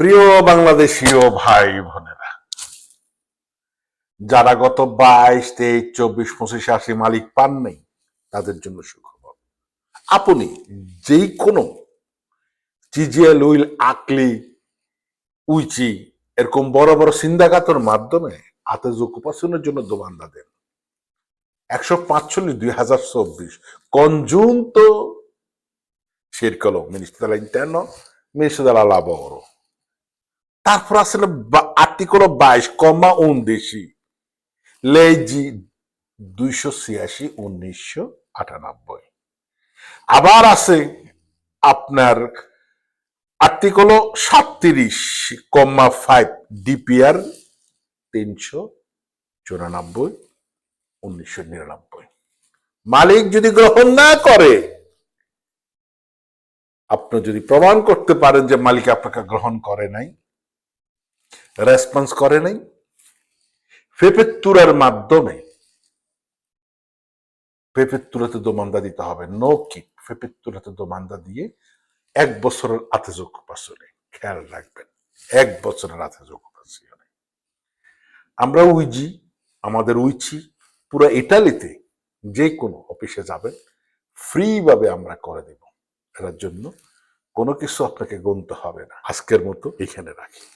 প্রিয় বাংলাদেশীয় ভাই বোনেরা, যারা গত বাইশ, তেইশ, চব্বিশ, পঁচিশ আশি মালিক পান নাই, তাদের জন্য সুখবর। আপনি যেই কোনো চিজিএল উইল আকলি, উইচি, এরকম বড় বড় সিন্দাকাতর মাধ্যমে হাতে উপাসনের জন্য দোমান্দা দেন। একশো পাঁচচল্লিশ, দুই হাজার চব্বিশ। congiunto circolo ministro dell'interno ministro della lavoro তারপর আসলে আর্টিকেল বাইশ কমা উনদেশি লেজি দুইশো ছিয়াশি, উনিশশো আটানব্বই। আবার আছে আপনার আর্টিকেল সাতত্রিশ কমা ফাইভ ডিপিআর তিনশো চুরানব্বই, উনিশশো নিরানব্বই। মালিক যদি গ্রহণ না করে, আপনি যদি প্রমাণ করতে পারেন যে মালিক আপনাকে গ্রহণ করে নাই রেসপন্স করে নাই। ফেপেত্তুরার মাধ্যমে ফেপেত্তুরাতে দোমান্দা দিতে হবে। নো কিক ফেপেত্তুরাতে দোমান্দা দিয়ে এক বছরের আতেযোগ পাশনে খেয়াল রাখবেন। এক বছরের আতেযোগ পাশনে আমরা উইজি, আমাদের উইচি পুরো ইটালিতে যে কোনো অফিসে যাবেন ফ্রি ভাবে আমরা করে দেব। এটার জন্য কোনো কিছু আপনাকে গুনতে হবে না। আজকের মতো এখানে রাখি।